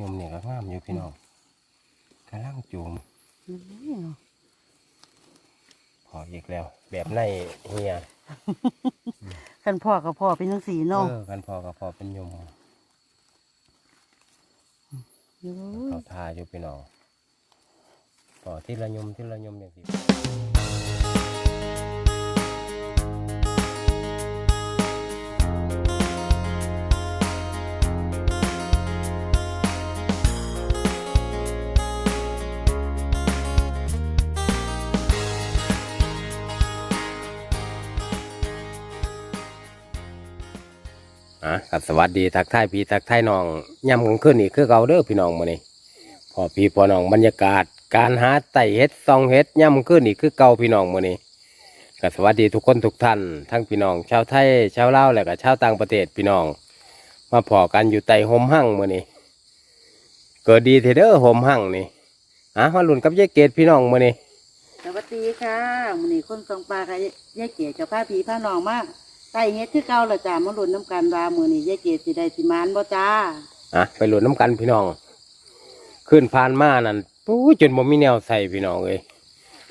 ยมเนี่ยก็งามอยู่พี่น้องกำลังจูมพออีกแล้ว แบบในเฮียคันพ่อกับพ่อเป็นจังซี่เนาะเออกันพ่อก็พอเป็นยมยเขาทาอยู่พี่น้องพอที่ละยมที่ละยมอย่างที่ อะครับสวัสดีทักทายพี่ทักทายน้องย่ำกันขึ้นอีกคือเก่าเด้อพี่น้องมื้อนี้พอพี่พอน้องบรรยากาศ การหาไต่เฮ็ดซองเฮ็ดย่ำขึ้นอีกคือเก่าพี่น้องมื้อนี้ก็สวัสดีทุกคนทุกท่านทั้งพี่น้องชาวไทยชาวลาวและก็ชาวต่างประเทศพี่น้อง มาพอกันอยู่ใต้ห่มหั่งมื้อนี้เกิดดีเทเด้อห่มหั่งนี่อะมาลุ้นกับยายเกดพี่น้องมื้อนี้สวัสดีค่ะมื้อนี้คนสองปลาค่ะยายเกียรติกับพาพี่พาน้องมา ไต่เฮ็ดคือเก่าละจ้ามาลุ้นน้ำกันว่ามื้อนี้ยายเกียรติสิได้สิมานบ่จ้าอะไปลุ้นน้ำกันพี่น้อง ขึ้นผ่านมานั่นปู้จนบ่มีแนวใส่พี่น้องเอ้ย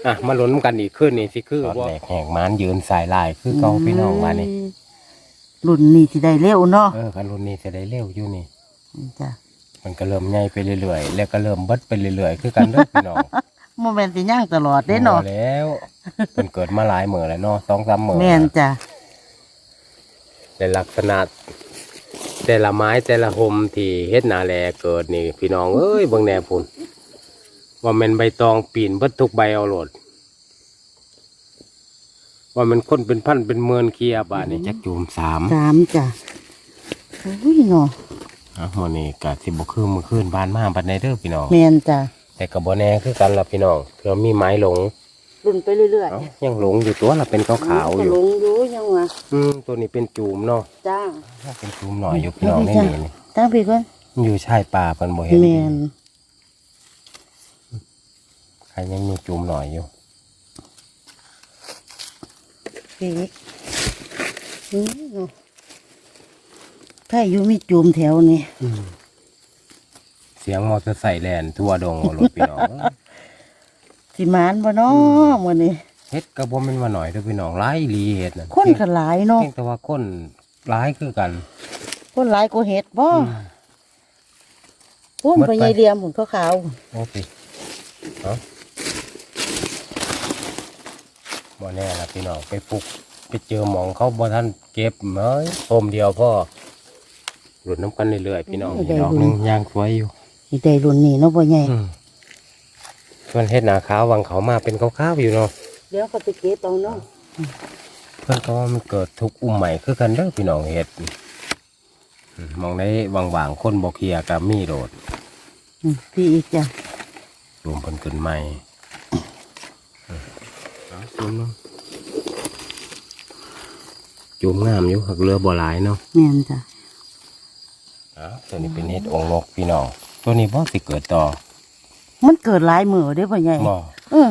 อะมาลุ้นน้ำกันอีกขึ้นนี่สิคือบ่แหลกแหกมานยืนสายลายคือเก่าพี่น้องว่านี่รุ่นนี้สิได้เร็วเนาะเออคันรุ่นนี้จะได้เร็วอยู่นี่ จ้ะมันก็เริ่มใหญ่ไปเรื่อยๆแล้วก็เริ่มเบิดไปเรื่อยๆคือกันเด้อพี่น้องโมเมนต์สิย่างตลอดเด้เนาะพอแล้วเพิ่นเกิดมาหลายมื้อแล้วเนาะสองสามมื้อแม่นจ้ะ ในลักษณะแต่ละไม้แต่ละหมที่เฮ็ดหนาแลเกิดนี่ พี่น้องเอ้ยเบิ่งแหน่พุ่นว่าแม่นใบตองปีนเบิดทุกใบเอาโลด ว่ามันคนเป็นพันเป็นหมื่นเคียบาดนี่จักจูมสามสามจ้ะโอ้ยเนาะอะมื้อนี้ก็สิบ่คือมื้อคืนบ้านมาบัดใดเด้อพี่น้องแม่นจ้ะแต่ก็บ่แน่คือกันล่ะพี่น้องเผื่อมีไม้หลง รุ่นไปเรื่อยเอ้ายังหลงอยู่ตัวละเป็นขาวๆอยู่ลงอยู่ยังวะอืมตัวนี้เป็นจูมเนาะจ้าเป็นจูมหน่อยอยู่พี่น้องเอาในไปจ้ะนี่นี่ตั้งพี่ก่อนมันอยู่ชายป่าเพิ่นบ่เห็นแม่นใครยังมีจูมหน่อยอยู่ พี่อืมเนาะถ้าอยู่มีจูมแถวนี่เสียงมอเตอร์ไซค์แล่นทั่วดงเอารถพี่น้อง สิมานบ่เนาะมื้อนี้เฮ็ดก็บ่แม่นว่าหน่อยเด้อพี่น้องหลายอีหลีเฮ็ดน่ะคนก็หลายเนาะเพียงแต่ว่าคนหลายคือกัน คนหลายกว่าเห็ดบ่พุ่นหมดไป ไปยายเหลี่ยมหุ่นขาวโอเคเนาะบ่แน่ล่ะพี่น้องไปปลุกไปเจอหมองเขาบ่ทันเก็บเอ้ยโอมเดียวพ่อหลุดน้ำกันเรื่อยๆพี่น้องอีกดอกหนึงย่างสวยอยู่ๆสิได้รุ่นนี้เนาะบ่ใหญ่อืม ส่วนเฮ็ดหนาขาววังเขามาเป็นขาวๆอยู่เนาะเดี๋ยวเขาไปเก็บเอาเนาะเพื่อนก็ว่ามันเกิดทุกอุ้มใหม่คือกันเด้อพี่น้องเฮ็ดอืมมองได้วางๆคนบ่เคลียร์กับมีโดดอืมพี่อีกจ้ะรวมเพิ่นขึ้นใหม่อืมเอาจุ่มเนาะจุ่มงามอยู่หักเรือบ่หลายเนาะแม่นจ้ะอ้าวตัวนี้เป็นเฮ็ดองค์นกพี่น้องตัวนี้บ่สิเกิดต่อ มันเกิดหลายมื้อเด้บ่ใหญ่บ่เออ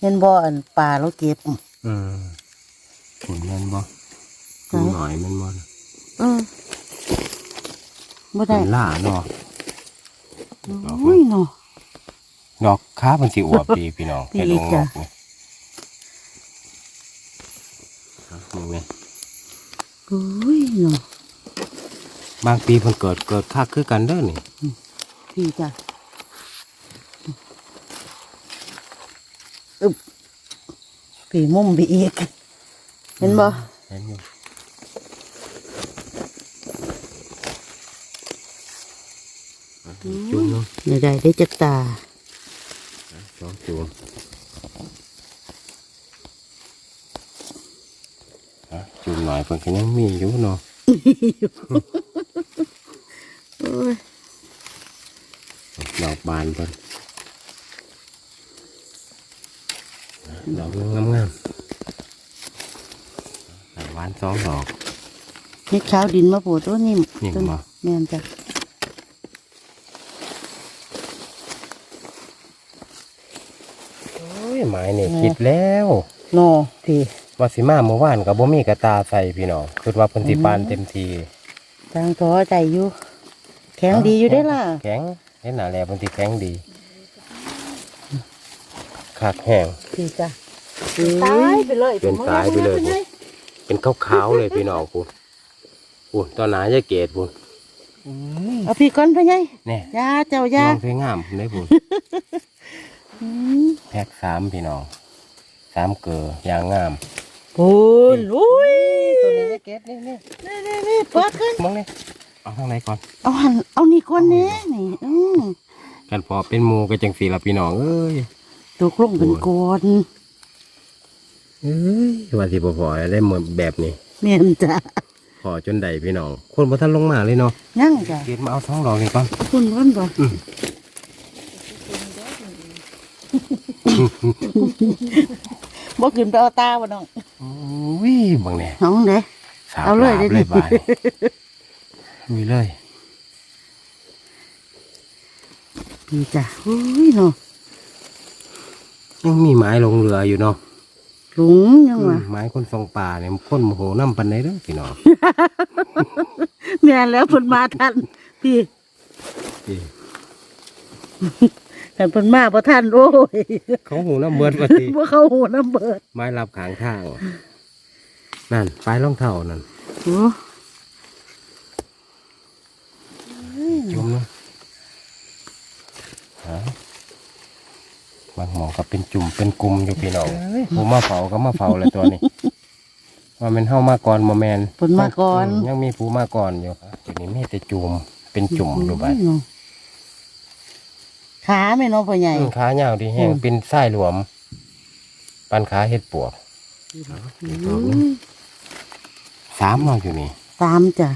เห็นบ่อันป่าเราเก็บอืมขุนแม่นบ่ขุนหน่อยแม่นบ่เออบ่ได้เป็นล่าเนาะโอ้ยเนาะดอกค้ามันสิอวบดีพี่น้องดีให้ลงนจ้ะกนี่เอามึงไงโอ้ยเนาะบางปีมันเกิดเกิดคักคือกันเด้อนี่พี่จ้ะ อึบพี่มุมพี่อีก เห็นบ่เห็นอยู่จุ่มเนาะได้ได้ได้จักตาสองจุ่มอะจุ่มหน่อยเพิ่นก็ยังมีอยู่เนาะโอ้ยดอกบานเพิ่น ดอกงามงามๆดอกหวานสองดอกเฮ็ดข้าวดินมาปลูกตัวนี้นี่ต้นบ่แม่นจ้ะโอ้ยไม้นี่คิดแล้วนอพี่ว่าสิมาเมื่อวานกับบ่มีกระตาใส่พี่น้องคือว่าเพิ่นสิปานเต็มทีทางท้อใจอยู่แข็งดีอยู่ได้อล่ะ แข็งเห็นหนาแลบางทีแข็งดี คักแห้ง พี่จ้ะตายไปเลยเป็นตายไปเลยเป็นขาวๆเลยพี่น้องคุณคุณตอนหนาจะเกตคุณเอาพี่ก้อนไปไงเนี่ยยาเจ้าน้ยาองสวยงามเลยคุณอืมแพ็กสามพี่น้องสามเกลือยางงามปูนอุ้ยตัวนี้จะเกตนี่นี่นี่นี่นี่เปิดขึ้นมองนี่เอาข้างในก่อน เอาหันเอานี่ก้อนนี้นี่อืมกันพอเป็นหมูก็จังสีละพี่น้องเอ้ย ตัวกลุ่มเป็นก้อนเอ้ยว่าสิบ่พอได้เหมือนแบบนี้เมียนจ้ะพอจนใดพี่น้อง คนบ่ทันลงมาเลยเนาะยั่งจ้ะเกตมาเอาท้องดอกนี่ก่อนคุณร้อนบ่อืมบ่ขึ้นไปเอาตาบ่น้องอุ้ยบังเนี่ยน้องเด้สาวเอาเลยลาบได้ดิเลยบาดนี่ลุยเลยพี่จ้ะอุ้ยเนาะ ยังมีไม้ลงเรืออยู่เนาะหลุงยังวะไม้คนทรงป่าเนี่ยคนโมโหน้ำปันไหนเด้อพี่น้องแม่นแล้วเพิ่นมาทันพี่นี่แต่เพิ่นมาบ่ทันโอ้ยเขาหูน้ำเบิดว่าสิบ่เข้าหูน้ำเบิด ไม้รับขางทางนั่นปลายรองเท้านั่นโอ้จุ่มเนาะฮะ บางหมองก็เป็นจุ่มเป็นกลุ่มอยู่พี่น้องผู้มาเฝ้าก็มาเฝ้าเลยตัวนี้ว่ามันเฮามาก่อนโมแมนเพิ่นมาก่อนมยังมีผู้มาก่อนอยู่ครับทีนี้มีแต่จุ่มเป็นจุ่มอยู่ไปเนาะขาแม่เนาะพ่อใหญ่อืมขายาวดีแห้งอืมเป็นไส้หลวม ปันขาเห็ดปวกอุ้ยสามเนอกอยู่นี่ตามจ้ะ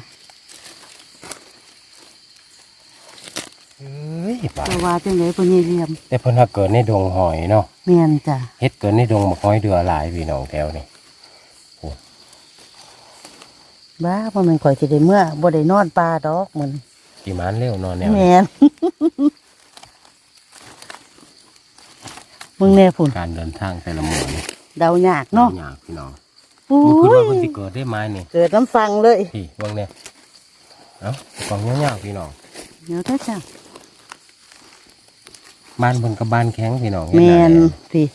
เอ้ยบาดจะว่าจังไดพ่อใหญ่เรียมแต่เพิ่นถ้าเกิดในดงหอยเนาะแม่นจ้ะเฮ็ดเกิดในดงบักหอยเดือหลายพี่น้องแถวนี่บ้าบ่แม่นข่อยสิได้เมื่อบ่ได้นอนป่าดอกเหมือนกี่มันเร็วนอนแนวนี้แม่นมึงแน่พุ่นการเดินทางแต่ละมื้อนี่เดายากเนาะยากพี่น้องอุ้บ่คิดยว่าเพิ่นสิเกิดได้ไม้นี่เกิดน้ำฟังเลยพี่เบิ่งแน่เอ้ากล่องยาวๆพี่น้องเดี๋ยวถ้าจ้ะ บ้านเพิ่นก็บ้านแข็งพี่น้องเห็แมหานแล้วพี่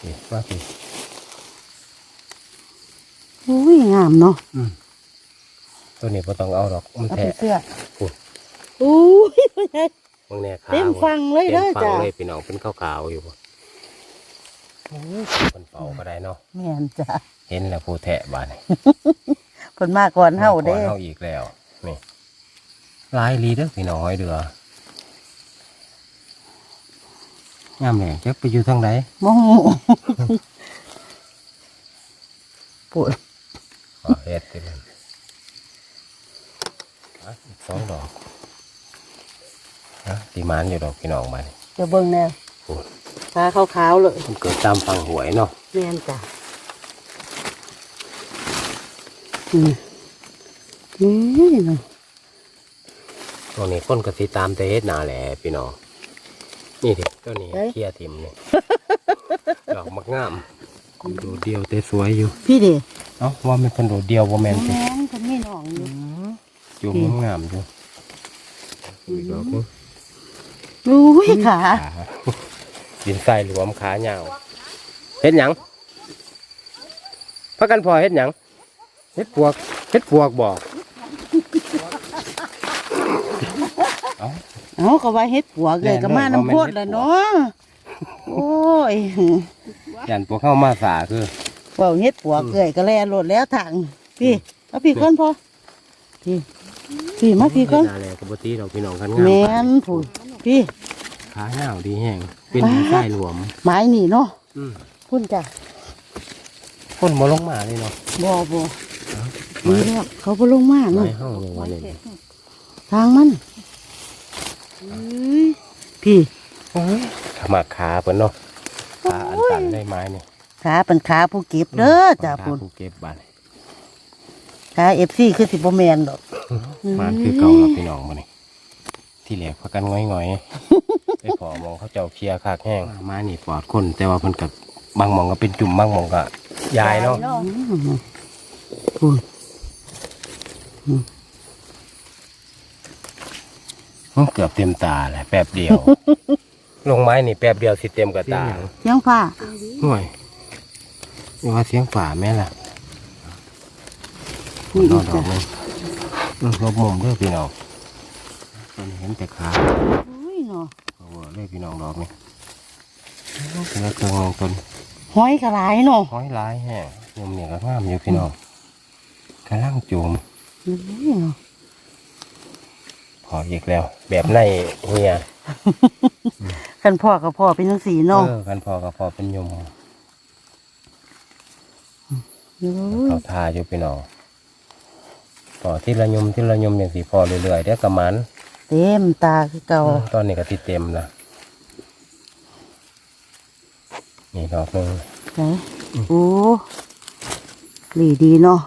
พี่ว่าพี่ อุ้ยงามเนาะอืมตัวนี้บ่ต้องเอาดอกมันเอาแท้ไปเสื้อโอ้ อุ้ยพ่อใหญ่เบิ่งแน่ขาเต็มฟังเลยเด้อต็มฟังจ้ะเลยพี่น้องเป็นขาวๆอยู่บ่โอ้ยเพิ่นเฝ้าก็ได้เนาะแม่นจ้ะเห็นแล้วผู้แทะบาดนี่เพิ่นมาก่อนเฮาเด้ ก่อนเฮาอีกแล้วนี่หลายลีเด้อพี่น้องหอยเดือ งามแหล่จักไปอยู่ทางไหนโมโหปวดขอเฮ็ดติมันอะอีกสองดอกนะตีมานอยู่ดอกพี่น้องมานี่จะเบิ่งแนวโอ้ยขาขาวๆเลยมันเกิดตามฟังหวยเนาะแม่นจ้ะอืมนี่เนาะตรงนี้คนก็สิตามแต่เฮ็ดหนาแหละพี่น้อง นี่ดิตัวนี้เคลียร์ทิมนี่ดอกมักงามดูเดียวแต่สวยอยู่ พี่เด้เอ้าว่ามันเป็นโดดเดียวว่าแมนสิแม่นเพิ่นมีน้องอยู่จุ่มงามๆอยู่อีกดอกหนึงอุ้ยขาขาดินใส่หลวมขาเงาวเฮ็ดหยังพักกันพอเฮ็ดหยังเฮ็ดปวกเฮ็ดปวกบอกเอ้า เอาก็ว่าเฮ็ดปัวเกยก็มาน้ำโพดแล้วเนาะโอ้ยยันพวกเข้ามาสาคือเว่าเฮ็ดปัวเกยก็แล่โลดแล้วทางพี่เอาพี่คนพอพี่พี่มาพี่คนเฮ็ดนาแลกับปกติเราพี่น้องกันงามแม่นผู้พี่ขาเงาวดีแห้งเป็นดินใส่หลวม ไม้นี่เนาะอืมพุ่นจ้ะคนบ่ลงมาเลยเนาะบ่บ่นี่แล้วเขาบ่ลงมาไม้เนาะเฮาลงมาเลยทางมันเอ้ย พี่โอ้ยขมาขาเพิ่นเนาะขาอันตันได้ไม้นี่ขาเป็นขาผู้เก็บเด้อจ้ะขาพุ่นผู้เก็บบาดขา FC คือสิบ่แม่นดอกมันคือเก่าแล้วพี่น้องมานี่ที่แหลกพักกันง่อยๆไปพอมองเขาเจ้าเคลียร์คากแห้งมานี่ปลอดคน แต่ว่าเพิ่นกับบางหมองก็เป็นจุ่มบางหมองก็ยายเนาะ อืมพุ่น มัน เกือบเต็มตาแหละแป๊บเดียว ลงไม้นี่แป๊บเดียวสิเต็มกับตาเสียงฟ้าห่วยนี่ว่าเสียงฝ่าแม่ล่ะนี่นอีอกดอจ้ะกนึงอืมลบมุมเด้อพี่น้องมันเห็นแต่ขาอุ้ยเนาะเอาเวอร์เลยพี่น้องดอกนี่เป็นเครื่องลงต้นหอยกระไรเนาะห้อยลายแห้งยมเนี่ยก็งามอยู่พี่น้องกำลังจูมอุ้ยเนาะ พออีกแล้ว แบบในเฮียกันพ่อกับพ่อเป็นจังสีเนาะเออกันพอก็พอเป็นยมอุ้ยเขาทาอยู่พี่น้องพอที่ละยมที่ละยมอย่างสีพอเรื่อยๆเดี๋ยวกระมันเต็มตาคือเก่าตอนนี้ก็ติดเต็มละนี่ดอกหนึงไหนโอ้หลีดีเนาะ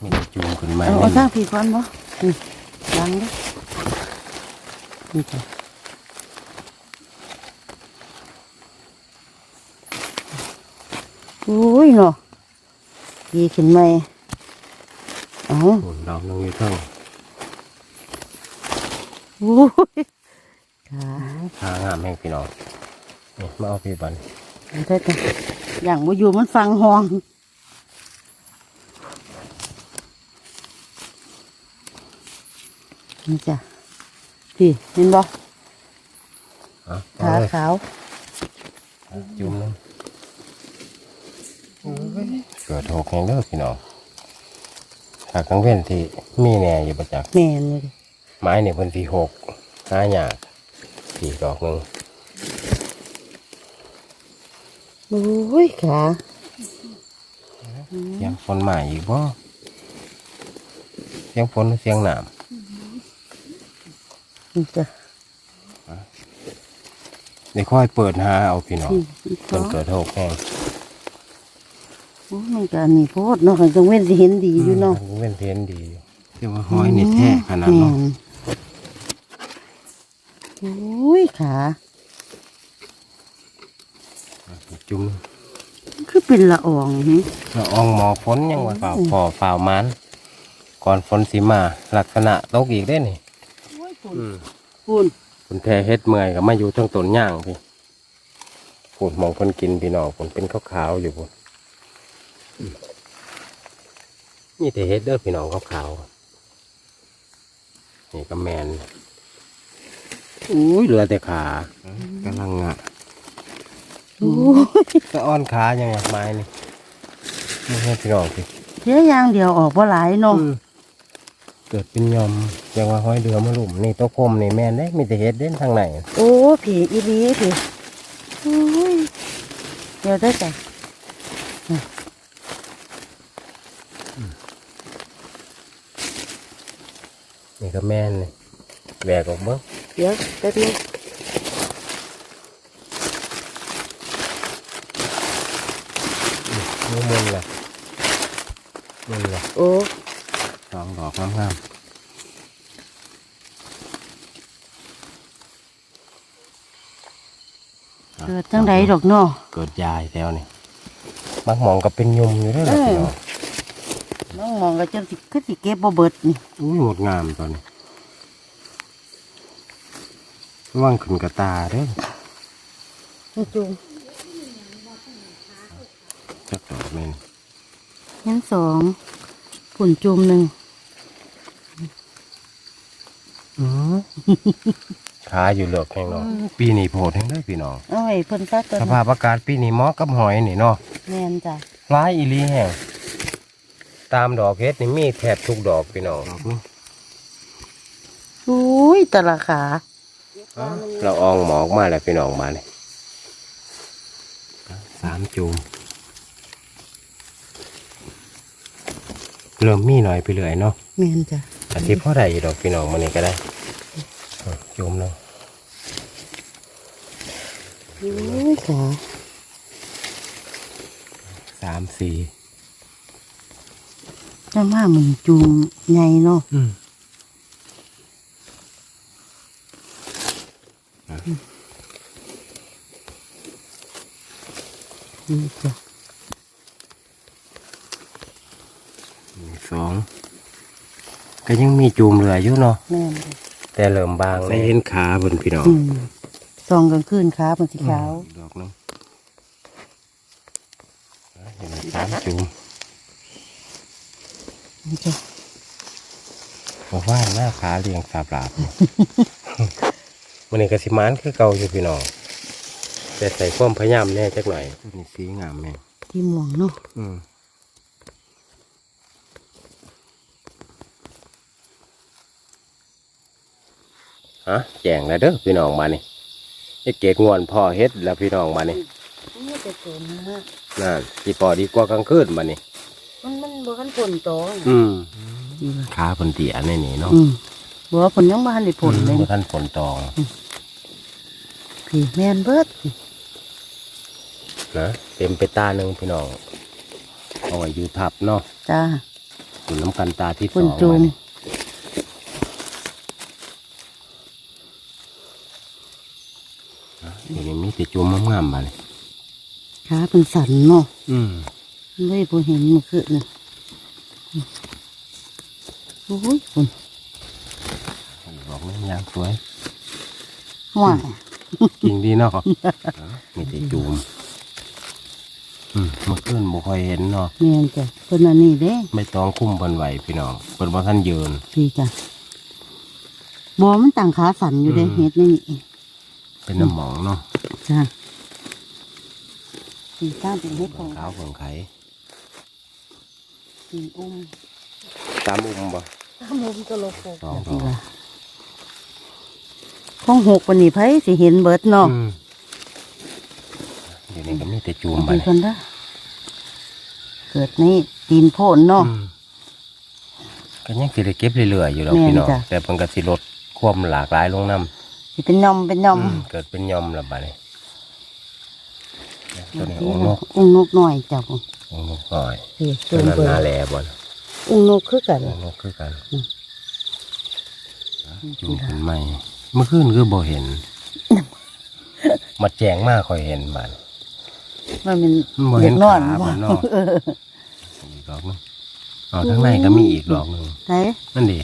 มีแต่จูมขึ้นมาเอาเอาสร้างผีก่อนบ่นี่ ดังเด้อนี่จ้ะอุ้ยเนาะดีขึ้นไหมเอ้าหุ่นดอกหนึงอยู่เท่าอุ้ยค่ะทางามแห่งพี่น้องนี่มาเอาพี่บันได้จ้ะอย่างมาอยู่มันฟังห้อง นี่จ้ะพี่เห็นบ่เอาขาเอาเลยขาวจุ่มหนึงเกิดหกแห่งเด้อพี่น้องถ้ากังเว้นที่มีแหน่อยู่ประจักษ์แม่นเลยไม้เนี่ยเพิ่นที่หกห้าหยาดสี่ดอกหนึ่งอุ้ยขาเสียงฝนมาอีกบ่เสียงฝนหรือเสียงหนาม นี่จ้ะเดี๋ยวค่อยเปิดหาเอาพี่น้องนี่อีกสเพิ่อนงเกิดหกแห่งโอ้มันก็อันนี้โพดเนาะกันจังเว้นสิเห็นดีอยู่เนาะมัเป็นเทียนดีอยู่แต่ว่าห้อยนี่แท้ขนาดแม่เนาะนอุ้ยขาจุ่มคือเป็นละอองหึละอองหมอกฝนยังว่าเปล่าพอเปล่ามันก่อนฝนสิมา ลักษณะตกอีกได้นี่ อืมปุ่นคนแท้เฮ็ดเมื่อยก็มาอยู่ทั้งต้นย่างพี่ผนมองคนกินพี่น้องผนเป็นขาวๆอยู่พุ่นอืมนี่แต่เฮ็ดเด้อพี่น้องขาวๆนี่ก็แมนอุ้ยเหลือแต่ขากำลังงะโอ้ยจะอ้อนขายังไงไม้นี่นี่ให้พี่น้องพี่เสียอย่างเดียวออกบ่หลายเนาะ เกิดเป็นยอมยังว่าห้อยเดือมาลุ่มนี่โต๊ะพรมนี่แม่นได้มีแต่เฮ็ดเด่นทางไหนโอ้ผีอีหลีผีอุ้ยเดี๋ยวได้จ้ะนี่ก็แม่นนี่แบกออกเบิ้งเดี๋ยวแป๊บนึง มือมุนเลยมุนเลย โอ้ สองดอกงามๆ เกิ ดจังไดดอกเนาะเกิดยายแถวนี่บางหมองก็เป็นยุมอยู่ด้วยล่ะเออพี่น้องน้องมองก็จังสิคือสิเก็บบ่เบิดนี่อุ้ยงดงามตอนนี้ระว่างขึ้นกระตาเด้อนี่จุงจักดอกแม่นยังสองผุ่นจุ่มหนึ่ง ขาอยู่เหลือกแห้งเนาะปีนี้โพดแห้งได้อพี่น้องเอ้ยเพิ่นซักตัวสภาพอากาศปีนี้เหมาะกับหอยนี่เนาะแม่นจ้ะร้ายอีหลีแห้งตามดอกเฮ็ดนี่มีแทบทุกดอกพี่น้องอุ้ยแต่ละขา เราอองหมอกมาแล้วพี่น้องมาเลยสามจูมเริ่มมีหน่อยไปเรื่อยเนาะแม่นจ้ะอาทิตย์พ่อใดดอกพี่น้องมานี่ก็ได้อะ จมเนาะอุ้ยขาสามสี่จะมามึงจุ่มใหญ่เนาะอืมนี่จ้ะสองก็ยังมีจูมเหลืออยู่เนาะแม่นจ้ะ แต่เริ่มบางได้เห็นขาบนพี่น้องอืมซองกลางคืนขาเป็นสีขาวดอกนึงเห็นสามจุ่มนี่จ้ะบอกว่าหน้าขาเรียงสาบลาบมันนี่กสิมานคือเก่าอยู่พี่น้องแต่ใส่ความพยายามแน่จักหน่อยนี่สีงามแม่งที่ม่วงเนาะอืม ฮะแจงแล้วเด้อพี่น้องมานี่ไอ้เกดงวนพ่อเฮ็ดแล้วพี่น้องมานี่นี่จะโตนะฮะนั่นสิพอดีกว่ากลางคืนมานี่มันมันบ่คันผลตองอืมดีว่ะขาผนเตียในนี่เนาะอืมบ่ว่าผลยังบ่ทันได้ผลเลยบ่ท่านฝนตองพี่แม่นเบิดนะเต็มไปตาหนึ่งพี่น้องเอาไว้อยู่ทับเนาะจ้าคุณน้ำกันตาที่ผสลองจูมามนี่เดี๋ยวนี้มีแต่จุ่ม งามๆมาเลยขาเป็นสันเนาะอืมไม่บ่เห็นเมื่อคืนน่ะโอ้ยคุณบอกนี่ยางสวยห่วยกิ่งดีเนาะมีแต่จุ่มอืมเมื่อคืนบ่ค่อยเห็นเนาะแม่นจ้ะเพิ่นอันนี้เด้ ไม่ต้องคุ้มเพิ่นไหวพี่น้องเพิ่นบ่ท่านยืนพี่จ้ะบ่มันต่างขาสั่นอยู่เด้อืมเฮ็ดนี่เป็นน้ำหมองเนาะจ้ะ สีสร้างเป็นเฮ็ดของขาวของไข่สีอุ้มตามอุ้มบ่ถ้ามุมก็ลบสองดดีอกว่าของหกวันนี้ไผสิเห็นเบิดเนาะอืมเดี๋ยวนี้ก็มีแต่จุ่มไปดีกันเด้อเกิดนี่ตีนโพนเนาะอืมก็ยังสิได้เก็บเรื่อยๆอยู่แล้วแม่นพี่น้องจ้ะแต่เพิ่นก็สิลดความหลากหลายลงนํสิเป็นยอมเป็นยอมเกิดเป็นยอมและบัดนี้ ตัวนี้องค์นกอุ้งนกหน่อยจ้ะผมองค์นกน้อยพี่ตัตัววนั้นเบิดนาแลบ่นะอุ้งนกคือกันองค์นกคือกันอืมจุ่มขึ้นใหม่เมื่อคืนคือบ่เห็น มาแจงมากค่อยเห็นบัดมันเป็นมันบ่เด็เห็กนนอนขาบ่มันเนาะเอออีกดอกหนึงอ๋อข้างในก็มีอีกดอกหนึงไหนนั่นดิ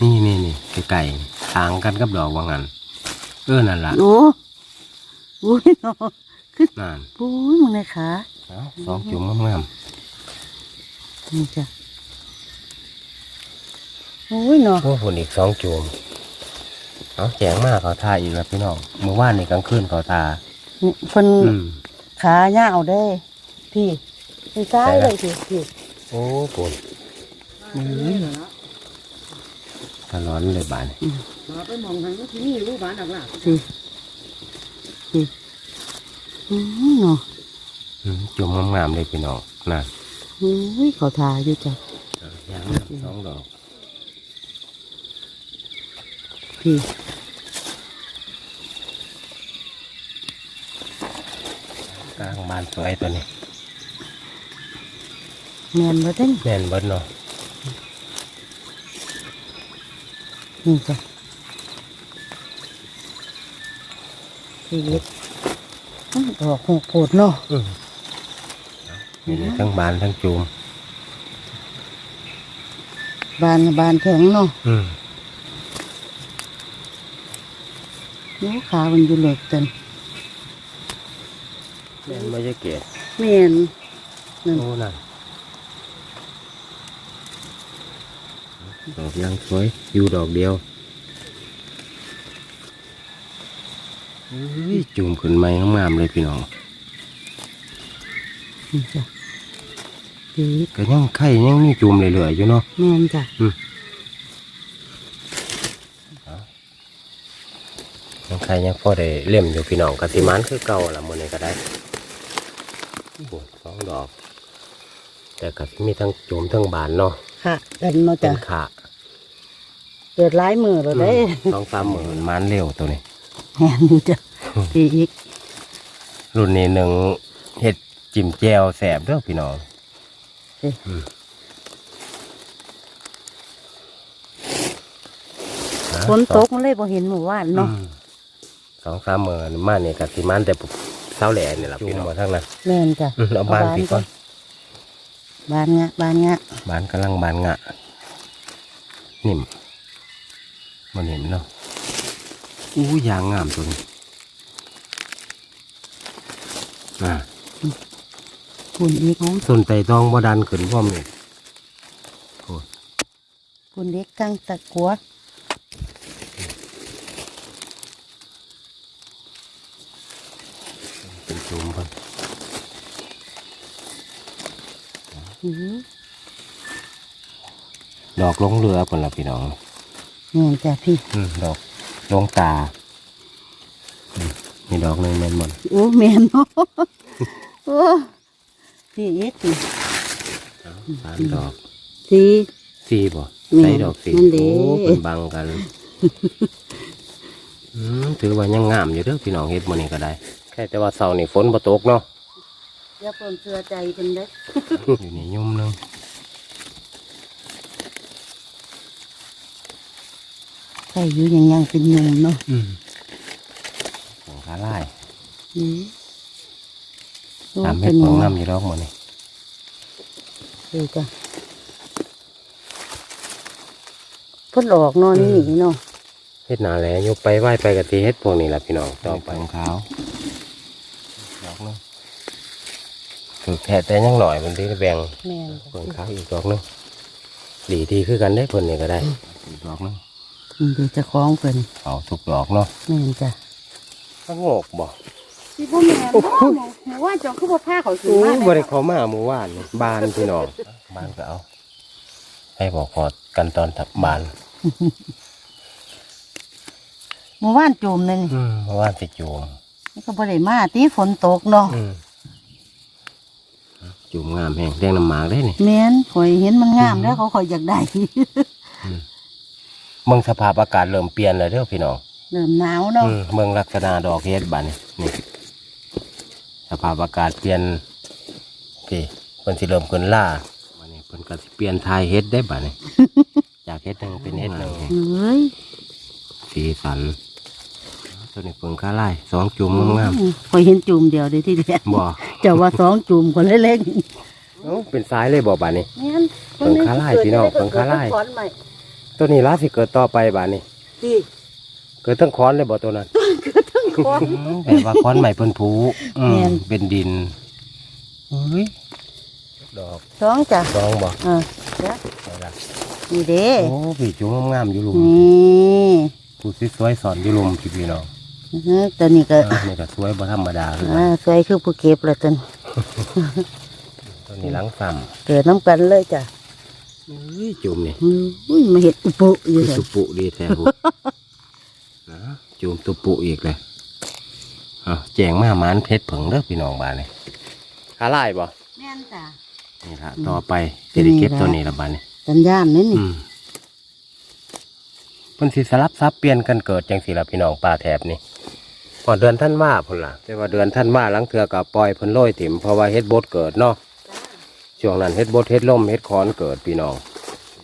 นี่นี่นี่ไก่ๆต่างกันกับดอกว่างั้นเออนั่นล่ะโอ้อุ้ย เนาะนั่นปุ้ยมึงเลยขาเอาสองจุ่มงามนี่จ้ะโอ้ยเนาะๆพวกคนอีกสองจุ่มเอาแจงมากเขาทาอีกแล้วพี่น้องเมื่อวานนี่กลางคืนเขาทานี่เพิ่นอืม ขาเงาวได้ พี่ไปซ้ายเลยพี่พี่โอ้ปวดตะร้อนเลยบาน มาไปมองทางที่นี่รู้บ้านอักหลักพี่พี่อืม เนาะอืมจุ่มงามๆเลยพี่น้องนั่นอุ้ยเขาทาอยู่จ้ะยางสองดอกพี่กลางบานสวยตัวนี้แมนบ่ได้แน่นเบิดเนาะนี่จ้ะพี่เล็ก อื้อดอกหกโพดเนาะอืมนี่เลยทั้งบานทั้งจุ่มบานบานแข็งเนาะอืมนิ้วขามันอยู่เหล็กเต็นแม่นไม่ใช่เกศแมนนั่นโอ้นั่นดอกยังสวยอยู่ดอกเดียวอุ้ย จุ่มขึ้นไม้งามๆเลยพี่น้องนี่จ้ะพี่ก็ยังไข่ยังมีจุ่มเหลือๆอยู่เนาะแมนจ้ะยังไข่ยังพอได้เล่มอยู่พี่น้องกสิมันคือเก่าละมื้อนี้ก็ได้โอ้สองดอก แต่ก็มีทั้งจุ่มทั้งบานเนาะค่ะกันเนาะเป็จ้ะนขาเกิดร้ายมือแล้วได้สองสามหมื่นมันเร็วตัวนี้ แมนอยู่จ้ะพี่อีก รุ่นนี้หนึ่งเห็ดจิ้มแจวแสบเด้อพี่น้องฝนตกมันเลยบ่เห็นหมู่ว่านเนาะอืมสองสามหมื่นมาเนี่ยกับสิมันแต่เศร้าแหล่นี่แหละพี่น้องทั้งนั้น แม่นจ้ะอืมเอาบานพี่ก่อน บานงะบานงะบานกำลังบานงะ นิ่มมันเห็นเนาะ อู้ยางงามตัวนี้อ่าคุณอีกต้นไต่ตองบ่ดันขึ้นพร้อมนี่โอ้ยคุณเล็กกังตะกัวเป็นจุ่มเพิ่นอือดอกลงเรือเพิ่นล่ะพี่น้องแม่นจ้ะพี่อืมดอก ลงตาอืมมีดอกหนึงแม่นหมดโอ้แม่นเนาะโอ้พี่เอ็ดสิสามดอกสี่สี่บ่แม่นใส่ดอกสี่นั่นเด้โอ้เป็นบังกันอืมถือว่ายังงามอยู่เด้อพี่น้องเฮ็ดมื้อนี้ก็ได้ แค่แต่ว่าเสาร์นี่ฝนบ่ตกเนาะอย่าเพิ่นเชื่อใจกันเด้ออยู่นี่ยุ่มหนึง ใครอยู่ยังยังเป็นหนุ่มเนาะอืมของขาลายอือตามเฮ็ดของน้ำอยู่ดอกมื้อนี้ดูจ้ะเพิ่นออกเนอนนี่เนาะเฮ็ดหนาแหลยกไปไหว้ไปกะทิเฮ็ดพวกนี้ล่ะพี่น้องต่อไปของขาวดอกหนึงฝึกแท้แต่ยังหน่อยมันที่แบ่งแม่นเพิ่นขาวอีกดอกหนึงดีดีคือกันได้เพิ่นนี่ก็ได้อีกดอกหนึงอืม เดี๋ยวจะคล้องเพิ่นเอาทุกดอกเนาะแม่นจ้ะถ้าโงกบ่พี่บ่แม่นบ่หนูว่าเจ้าคือบ่พาเขาสิโอ้มายบ่ได้เข้ามาเมื่อวานนี่บานพี่น้องบานก็เอา ให้บอกพอกันตอนทับบานเมื่อวานจูมนั่นนี่อืมเมื่อวานสิจูมมันก็บ่ได้มาติฝนตกเนาะอืมจูมงามแฮงแดงน้ำหมากได้นี่แม่นข่อยเห็นมันงามแล้วเขาข่อยอยากได้ เมืองสภาพอากาศเริ่มเปลี่ยนแล้วเด้อพี่น้องเริ่มหนาวเนาะอืมเมืองลักษณะดอกเฮ็ดบานนี่นี่ สภาพอากาศเปลี่ยนพี่เพิ่นสิเริ่มขึ้นล่าบัดนี้เพิ่นก็สิเปลี่ยนทายเฮ็ดได้บัดนี้จากเฮ็ดหนึงเป็นเฮ็ดหนึงเอ้ยสีสันตัวนี้เพิ่งค่าไล่สองจุ่มงามข่อยเห็นจูมเดียวเด้ที่เดียวๆบ่เจ้าว่าสองจูมคนเล็กเอ้าเป็นสายเลยบ่บาดนี้ๆแม่นเพิ่งขาลายพี่น้องเพิ่งขาลายขอนใหม่ ตัวนี้ลาสิเกิดต่อไปบาดนี้ที่เกิดทั้งค้อนเลยบ่ตัวนั้นขอนอืมแบบว่าค้อนใหม่เพิ่นผูอืมแม่นเป็นดินเฮ้ยดอกสองจ้ะดองบ่เออเดี๋ยวได้ละนี่เด้โอ้พี่จุ่มงามๆอยู่หลุมนี่ผู้สวยๆสอนอยู่หลุมพี่พี่น้องอื้อหือตัวนี้ก็อ่านี่ก็สวยบ่ธรรมดาคือกันอ่าสวยคือผู้เก็บเลยตันตัวนี้หลังซ้เกิดน้ำกันเลยจ้ะำเฮ้ยจุ่มนี่อุ้ยมาเห็ดอุปุอยู่คือเลยตุปุดีแท้บุนะจุ่มตุปุอีกเลยอ้าวแจงมาหมานเพชรเผิงเด้อพี่น้องบ้านนี่ขาลายบ่แม่นจ้ะนี่ละต่อไปสิได้เก็บตัวนี้ละบ้านนี่สัญญาณนี่นี่อืมเพิ่นสิสลับซับเปลี่ยนกันเกิดจังสิละพี่น้องป่าแถบนี่พอเดือนท่านว่าพุ่นล่ะแต่ว่าเดือนท่านว่าหลังเถื่อกับปล่อยเพิ่นโรยถิ่มเพราะว่าเฮ็ดบดเกิดเนาะ ช่วงนั้นเฮ็ดบดเฮ็ดล่มเฮ็ดคอนเกิดพี่น้อง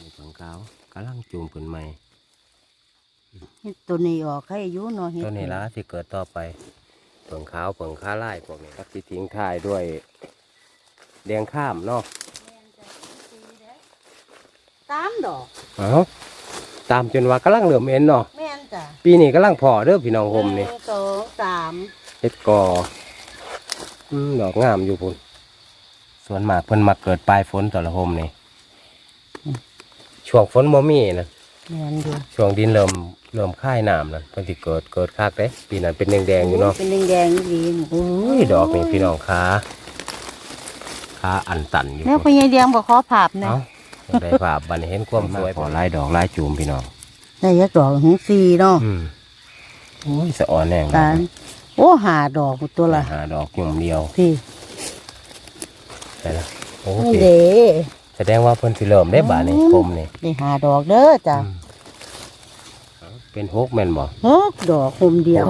นี่เพิ่งขาวกำลังจูมเพิ่นใหม่เฮ็ดตัวนี้ออกให้อายุเนาะเฮ็ดตัวนี้ละสิเกิดต่อไปเผิงขาวเผิงขาไล่พวกนี้ก็สิทิ้งท้ายด้วยแดงข้ามเนาะตามดอกเอาตามจนว่ากำลังเหลื่อมเอ็นเนาะแม่นจ้ะปีนี้กำลังพอเด้อพี่น้องโฮมนี่หงสองสามเฮ็ดกออืมดอกงามอยู่พุ่น ส่วนมากเพิ่นมาเกิดปลายฝนต่อละโฮมนี่ช่วงฝนบ่มีนะแม่นอยู่ช่วงดินเริ่มเริ่มค่ายน้ำนั่นเพิ่นสิเกิดเกิดคักเด้ปีนั้นเป็นแดงๆอยู่เนาะเป็นแดงๆดีนี่โอ้ยดอกนี่พี่น้องขาขาอันตันอยู่แล้วพุ่นพญายเดียงบอกขอภาพนะเอ้าอยากได้ภาพบัดนเห็นความสวยพอลายดอกลายจูมพี่น้องได้ยักดอกถึงสี่เนาะอืมโอ้ยสะอ่อนแน่งตาลโอ้หาดอกตัวละหาดอกหยุ่มเดียวพี่ ใช่ละโอ้นี่ยเด้แสดงว่าเพิ่นสิเริ่มได้บาดนี่อืมผมนี่ได้หาดอกเด้อจ้ะอืมเป็นฮกแม่นบ่หกดอกคมเดียว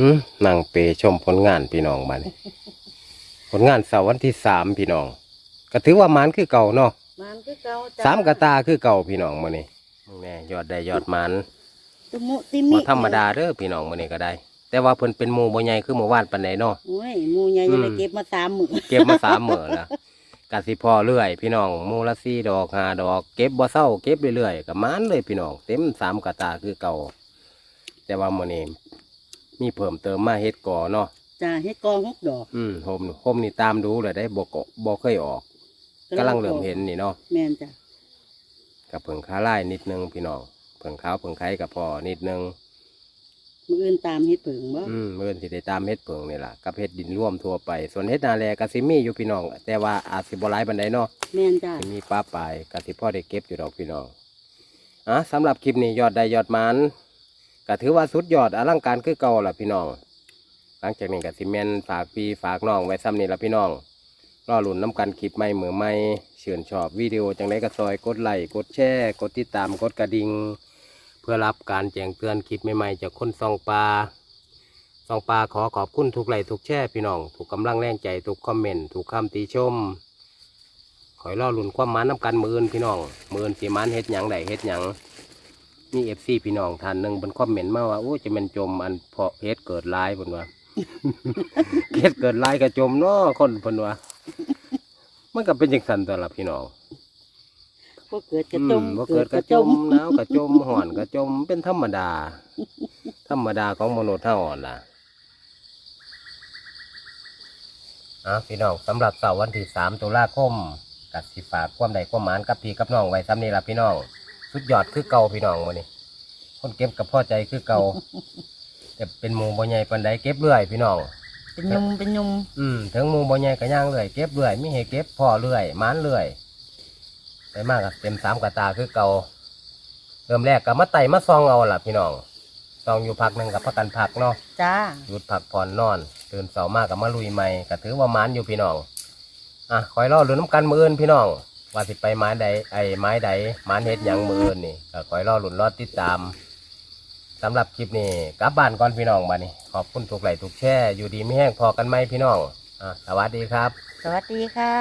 ฮกจั่วหืมนั่งเปชมผลงานพี่น้องบัดนี้ ผลงานเสาร์วันที่สามพี่น้อง ก็ถือว่ามันคือเก่าเนาะมันคือเก่าจ้าสามกระตาคือเก่าพี่น้องมื้อนี้มึงแน่ยอดได้ยอดมันตุมุติมิบ่ธรรมดาเด้อพี่น้องมื้อนี้ก็ได้ แต่ว่าเพิ่นเป็นหมู่บ่ใหญ่คือหมู่บ้านปานใดเนาะ โอ้ยหมูใหญ่อืจะมได้เก็บมาสามมื้อเก็บมาสามมื้อแล้วกสิพอเรื่อย พี่น้องหมู่ละสี่ดอกห้าดอก เก็บบ่เศร้าเก็บเรื่อยๆก็มันเลยพี่น้องเต็มสามกระตาคือเก่า แต่ว่ามื้อนี้ มีเพิ่มเติมมาเฮ็ดก่อเนาะจ้าเฮ็ดกองหกดอก อืมโฮมโฮมนี่ตามดูเลยได้บ่ก็บ่เคยออกกำลังเริ่มเห็นนี่เนาะแม่นจ้ะกับเพิ่งค้าไล่นิดนึงพี่น้องเพิ่งขาวเพิ่งไข่กับพอนิดนึงมื้ออื่นตามเฮ็ดเผิงบ่อืมเมื่อสิได้ตามเฮ็ดเพิ่งนี่ล่ะกับเฮ็ดดินร่วมทั่วไป ส่วนเฮ็ดนาแลกสิมีอยู่พี่น้อง แต่ว่าอาจสิบ่หลายปานใดเนาะแม่นจ้ะสิมีป้าปลายกสิพ่อได้เก็บอยู่ดอกพี่น้องอะสำหรับคลิปนี้ยอดได้ยอดมัน ก็ถือว่าสุดยอดอลังการคือเก่าล่ะพี่น้อง หลังจากนี้ก็สิแม่นฝากพี่ฝากน้องไว้ซ้ำนี่ล่ะพี่น้องรอหลุนน้ำกันคลิปใหม่มือใหม่เชื่นชอบวิดีโอจังไดก็ซอยกดไลค์กดแชร์กดติดตามกดกระดิ่งเพื่อรับการแจ้งเตือนคลิปใหม่ๆจากคนซองปลาซองปลาขอขอบคุณทุกไลค์ทุกแชร์พี่น้องถูกกำลังแรงใจทุกคอมเมนต์ถูกคำติชมขอยรอหลุนความมันน้ำกันมืออื่นพี่น้องมืออื่นสีมันเฮ็ดหยังใดเฮ็ดหยัง มีเอฟซีพี่น้องท่านหนึ่งเป็นคอมเมนต์มาว่าโอ้จะเป็นจมอันเพาะเฮ็ดเกิดหลายบนว่าเฮ็ดเกิดหลายกระจมเนาะคนเพิ่นว่า มันก็เป็นจังสันตัวละพี่น้องบ่เกิดกระจมอืบ่เกิดกระจมหนาวกระจมห่อนกระจมเป็นธรรมดา ธรรมดาของมนุษย์เท่าอ่อนล่ะอะพี่น้องสำหรับเสาร์วันที่สามตุลาคมกัดสิฝากความใดความหมานกับพี่กับน้องไว้ซ้ำนี่ละพี่น้อง สุดยอดคือเก่าพี่น้องวันนี้คนเก็บกับพ่อใจคือเก่าแต่เป็นหมูบ่ใหญ่ปานใดเก็บเรื่อยพี่น้อง เป็นยุมเป็นยุมอืมถึงหมูบ่ใหญ่ก็ย่างเรื่อยเก็บเรื่อยมีให้เก็บพ่อเรื่อยหมานเรื่อยไปมากอะเต็มสามกระตาคือเก่าเริ่มแรกก็มาไต่มาซองเอาล่ะพี่น้องซองอยู่พักหนึ่งกับพักกันพักเนาะจ้าหยุดพักผ่อนนอนตื่นเสาร์มากกับมาลุยใหม่ก็ถือว่าหมานอยู่พี่น้องอะคอยรอลุ้นน้ำกันมืออื่นพี่น้อง ว่าสิไปไม้ใดไอ้ไม้ใดมานเฮ็ดหยังมืออื่นนี่ก็คอยรอหลุนรอติดตามสำหรับคลิปนี้กลับบ้านก่อนพี่น้องบ้านี้ขอบคุณทุกไหลค์ทุกแช่ อยู่ดีไม่แห้งพอกันไหมพี่น้องอะสวัสดีครับ สวัสดีค่ะ